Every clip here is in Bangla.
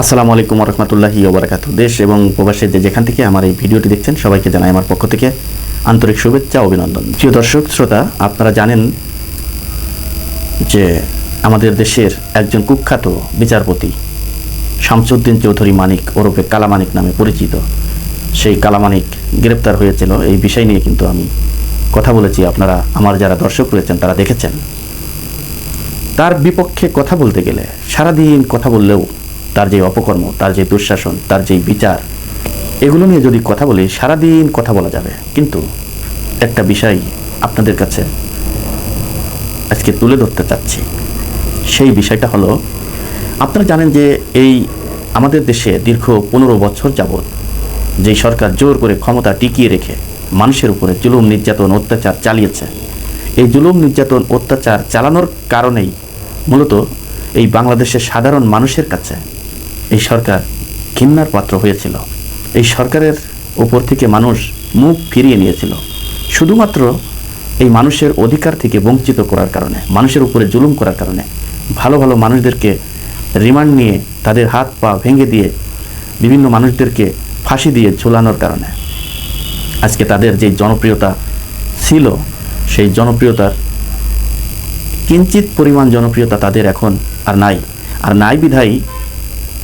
আসসালামু আলাইকুম রহমতুল্লাহি ওবরাকাতু দেশ এবং প্রবাসী যেখান থেকে আমার এই ভিডিওটি দেখছেন, সবাইকে জানাই আমার পক্ষ থেকে আন্তরিক শুভেচ্ছা অভিনন্দন। প্রিয় দর্শক, শ্রোতা, আপনারা জানেন যে আমাদের দেশের একজন কুখ্যাত বিচারপতি শামসুদ্দিন চৌধুরী মানিক ওরফে কালামানিক নামে পরিচিত। সেই কালামানিক গ্রেপ্তার হয়েছিল, এই বিষয় নিয়ে কিন্তু আমি কথা বলেছি। আপনারা, আমার যারা দর্শক রয়েছেন, তারা দেখেছেন। তার বিপক্ষে কথা বলতে গেলে সারাদিন কথা বললেও তার যে অপকর্ম, তার যে দুঃশাসন, তার যে বিচার, এগুলো নিয়ে যদি কথা বলি, সারাদিন কথা বলা যাবে। কিন্তু একটা বিষয় আপনাদের কাছে আজকে তুলে ধরতে চাচ্ছি। সেই বিষয়টা হলো, আপনারা জানেন যে এই আমাদের দেশে দীর্ঘ পনেরো বছর যাবৎ যেই সরকার জোর করে ক্ষমতা টিকিয়ে রেখে মানুষের উপরে জুলুম নির্যাতন অত্যাচার চালিয়েছে, এই জুলুম নির্যাতন অত্যাচার চালানোর কারণেই মূলত এই বাংলাদেশের সাধারণ মানুষের কাছে এই সরকার ঘৃণার পাত্র হয়েছিল। এই সরকারের উপর থেকে মানুষ মুখ ফিরিয়ে নিয়েছিল। শুধুমাত্র এই মানুষের অধিকার থেকে বঞ্চিত করার কারণে, মানুষের উপরে জুলুম করার কারণে, ভালো ভালো মানুষদেরকে রিমান্ড নিয়ে তাদের হাত পা ভেঙে দিয়ে বিভিন্ন মানুষদেরকে ফাঁসি দিয়ে ঝোলানোর কারণে। আজকে তাদের যে জনপ্রিয়তা ছিল, সেই জনপ্রিয়তার কিঞ্চিত পরিমাণ জনপ্রিয়তা তাদের এখন আর নাই। আর নাই বিধায়ী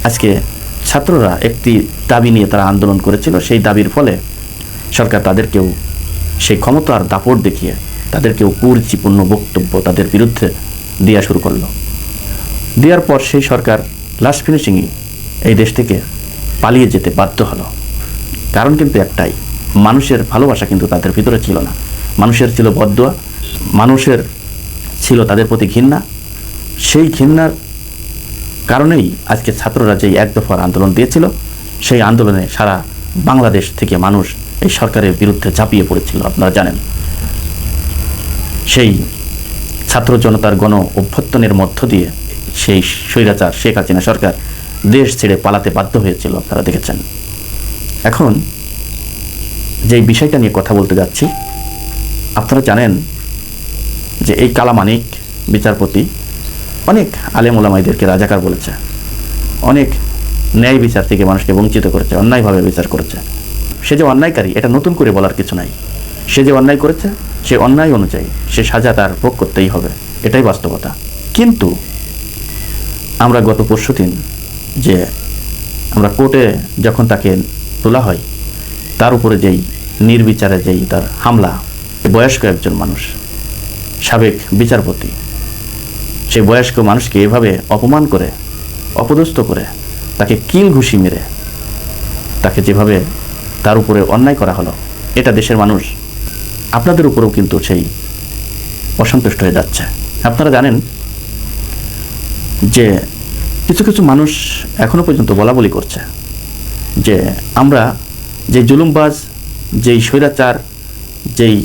আজকে ছাত্ররা একটি দাবি নিয়ে তারা আন্দোলন করেছিল। সেই দাবির ফলে সরকার তাদেরকেও সেই ক্ষমতার দাপট দেখিয়ে তাদেরকেও কুরুচিপূর্ণ বক্তব্য তাদের বিরুদ্ধে দেওয়া শুরু করল। দেওয়ার পর সেই সরকার লাস্ট ফিনিশিংই এই দেশ থেকে পালিয়ে যেতে বাধ্য হলো। কারণ কিন্তু একটাই, মানুষের ভালোবাসা কিন্তু তাদের ভিতরে ছিল না। মানুষের ছিল বদোয়া, মানুষের ছিল তাদের প্রতি ঘৃণা। সেই ঘৃণার কারণেই আজকে ছাত্ররা যেই এক দফার আন্দোলন দিয়েছিল, সেই আন্দোলনে সারা বাংলাদেশ থেকে মানুষ এই সরকারের বিরুদ্ধে ঝাঁপিয়ে পড়েছিল, আপনারা জানেন। সেই ছাত্র জনতার গণ অভ্যর্থনের মধ্য দিয়ে সেই স্বৈরাচার শেখ হাসিনা সরকার দেশ ছেড়ে পালাতে বাধ্য হয়েছিল, আপনারা দেখেছেন। এখন যেই বিষয়টা নিয়ে কথা বলতে যাচ্ছি, আপনারা জানেন যে এই কালামানিক বিচারপতি অনেক আলেম ওলামাইদেরকে রাজাকার বলেছে। অনেক ন্যায় বিচার থেকে মানুষকে বঞ্চিত করেছে, অন্যায়ভাবে বিচার করেছে। সে যে অন্যায়কারী, এটা নতুন করে বলার কিছু নাই। সে যে অন্যায় করেছে, সে অন্যায় অনুযায়ী সে সাজা তার ভোগ করতেই হবে। এটাই বাস্তবতা। কিন্তু আমরা গত পরশু দিন যে আমরা কোর্টে যখন তাকে তোলা হয়, তার উপরে যেই নির্বিচারে যেই তার হামলা বয়স্ক একজন মানুষ, সাবেক বিচারপতি সেই বয়স্ক মানুষকে এভাবে অপমান করে, অপদস্থ করে, তাকে কিল ঘুষি মেরে, তাকে যেভাবে তার উপরে অন্যায় করা হলো, এটা দেশের মানুষ আপনাদের উপরেও কিন্তু সেই অসন্তুষ্ট হয়ে যাচ্ছে। আপনারা জানেন যে কিছু কিছু মানুষ এখনও পর্যন্ত বলা বলি করছে যে আমরা যে জুলুমবাজ, যেই স্বৈরাচার, যেই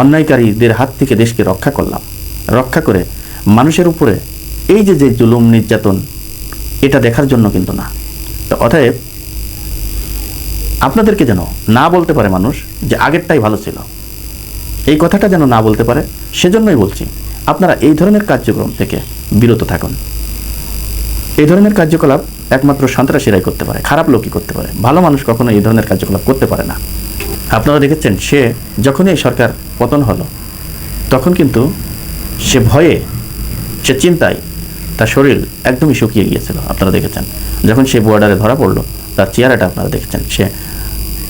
অন্যায়কারীদের হাত থেকে দেশকে রক্ষা করলাম, রক্ষা করে মানুষের উপরে এই যে যে জুলুম, নির্যাতন, এটা দেখার জন্য কিন্তু না। তো অতএব আপনাদেরকে যেন না বলতে পারে মানুষ যে আগেরটাই ভালো ছিল। এই কথাটা যেন না বলতে পারে, সেজন্যই বলছি, আপনারা এই ধরনের কার্যক্রম থেকে বিরত থাকুন। এই ধরনের কার্যকলাপ একমাত্র সন্ত্রাসীরাই করতে পারে, খারাপ লোকই করতে পারে। ভালো মানুষ কখনো এই ধরনের কার্যকলাপ করতে পারে না। আপনারা দেখেছেন, সে যখনই এই সরকার পতন হলো, তখন কিন্তু সে ভয়ে সে চিন্তায় তার শরীর একদমই শুকিয়ে গিয়েছিল, আপনারা দেখেছেন। যখন সে বর্ডারে ধরা পড়ল, তার চেহারাটা আপনারা দেখেছেন। সে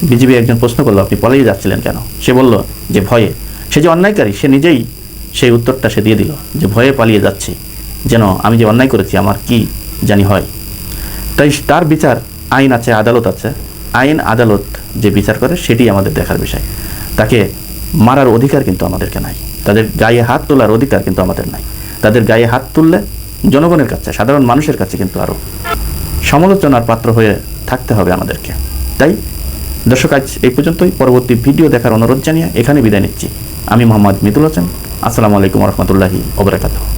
বিজিবি একজন প্রশ্ন করল, আপনি পলাইয়ে যাচ্ছিলেন কেন? সে বলল, যে ভয়ে। সে যে অন্যায়কারী, সে নিজেই সেই উত্তরটা সে দিয়ে দিল, যে ভয়ে পালিয়ে যাচ্ছি। যেন আমি যে অন্যায় করেছি, আমার কি জানি হয়? তাই তার বিচার, আইন আছে, আদালত আছে। আইন, আদালত যে বিচার করে, সেটি আমাদের দেখার বিষয়। তাকে মারার অধিকার কিন্তু আমাদেরকে নাই। তাদের গায়ে হাত তোলার অধিকার কিন্তু আমাদের নাই। তাদের গায়ে হাত তুললে জনগণের কাছে, সাধারণ মানুষের কাছে কিন্তু আরও সমালোচনার পাত্র হয়ে থাকতে হবে আমাদেরকে। তাই দর্শক, আজ এই পর্যন্তই। পরবর্তী ভিডিও দেখার অনুরোধ জানিয়ে এখানে বিদায় নিচ্ছি। আমি মোহাম্মদ মিতুল হোসেন। আসসালামু আলাইকুম রহমতুল্লাহি ওবরাকাতুহ